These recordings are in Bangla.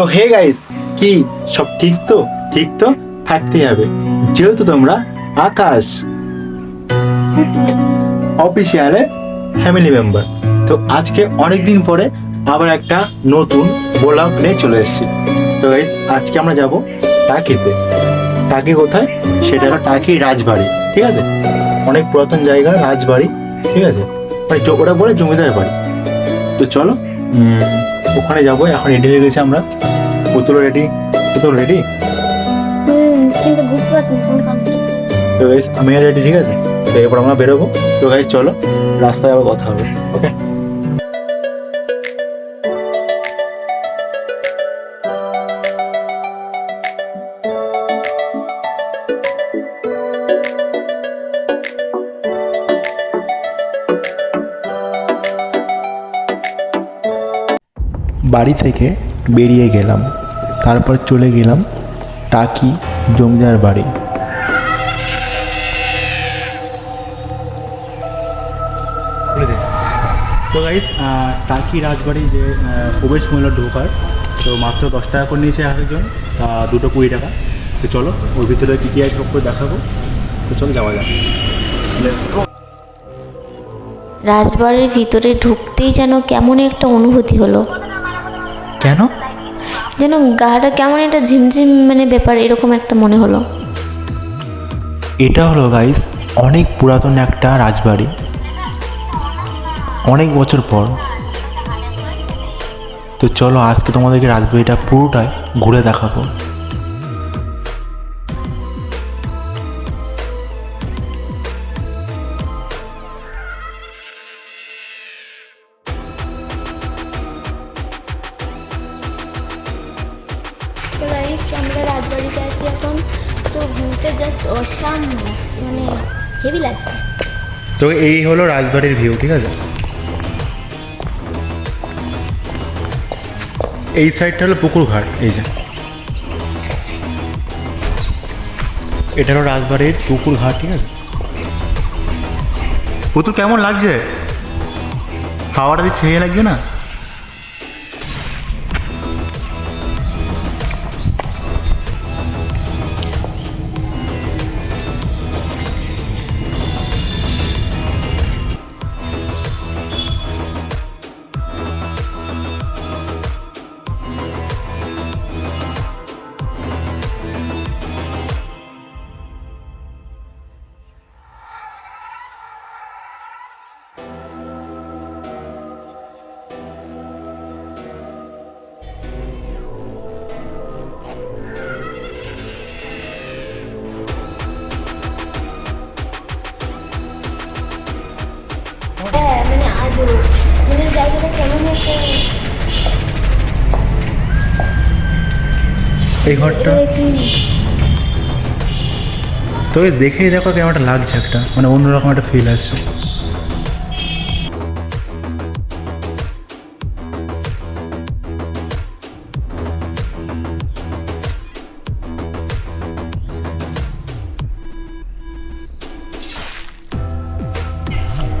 তো হে গাইস কি, সব ঠিক তো? ঠিক তো? থাকতেই হবে। যেহেতু তোমরা আকাশ অফিসিয়ালের ফ্যামিলি মেম্বার তো আজকে অনেক দিন পরে আবার একটা নতুন ব্লগ নিয়ে চলে এসেছি। তো গাইস আজকে আমরা যাব টাকিতে। টাকি কোথায়? সেটা হলো টাকি রাজবাড়ি, ঠিক আছে? অনেক পুরাতন জায়গা, রাজবাড়ি, ঠিক আছে? মানে ওটা বলে জমিদার বাড়ি। তো চলো ওখানে যাব এখন রেডি হয়ে গেছি আমরা। পুতুল রেডি পুতুল রেডি কিন্তু বুঝতে পারছি তো গাইস আমি রেডি ঠিক আছে? তো এরপর আমরা বেরোবো। তো গাইস চলো রাস্তায় আবার কথা হবে ওকে বাড়ি থেকে বেরিয়ে গেলাম। তারপর চলে গেলাম টাকি জমিদার বাড়ি। তো গাইস টাকি রাজবাড়ি যে প্রবেশ মূল্য ঢোকার তো মাত্র দশ টাকা করে নিয়েছে একজন তা দুটো কুড়ি টাকা। তো চলো ওর ভিতরে কী কী সব করে দেখাবো? তো চলো যাওয়া যাক। রাজবাড়ির ভিতরে ঢুকতেই যেন কেমন একটা অনুভূতি হলো। কেন? যেন গাটা কেমন একটা ঝিমঝিম মানে ব্যাপার এরকম একটা মনে হলো। এটা হলো গাইস অনেক পুরাতন একটা রাজবাড়ি। অনেক বছর পর। তো চলো আজকে তোমাদেরকে রাজবাড়িটা পুরোটাই ঘুরে দেখাবো। গাইস আমরা রাজবাড়িতে আছি এখন। তো ভিউটা জাস্ট অসাম মানে হেভি লাগছে। তো এই হলো রাজবাড়ির ভিউ ঠিক আছে? এই সাইডটা হলো পুকুর ঘাট, এই যে। এটা হলো রাজবাড়ির পুকুর ঘাট, ঠিক আছে? পুতুল কেমন লাগছে? হাওয়াটা দিচ্ছে লাগছে না? এই ঘরটা? তো দেখেই দেখো কেমন একটা লাগছে একটা। মানে অন্যরকম একটা ফিল আসছে।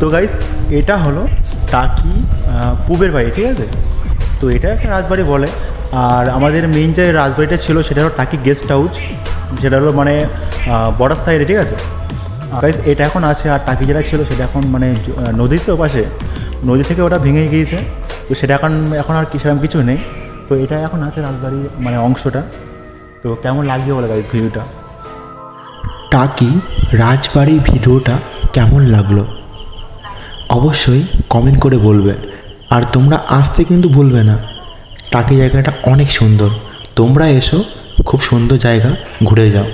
তো গাইস এটা হলো টাকি পূবের বাড়ি, ঠিক আছে? তো এটা একটা রাজবাড়ি বলে। আর আমাদের মেইন যে রাজবাড়িটা ছিল, সেটা হলো টাকি গেস্ট হাউস সেটা হলো মানে বর্ডার সাইডে ঠিক আছে? এটা এখন আছে, আর টাকি যেটা ছিল, সেটা এখন মানে নদীর তো পাশে। নদী থেকে ওটা ভেঙে গিয়েছে। তো সেটা এখন এখন আর সেরকম কিছু নেই। তো এটা এখন আছে রাজবাড়ির মানে অংশটা। তো কেমন লাগবে বলে গাইস ভিউটা টাকি রাজবাড়ির ভিডিওটা কেমন লাগল? অবশ্যই কমেন্ট করে বলবে। আর তোমরা আসতে কিন্তু ভুলবে না। টাকি জায়গাটা অনেক সুন্দর। তোমরা এসো, খুব সুন্দর জায়গা, ঘুরে যাও।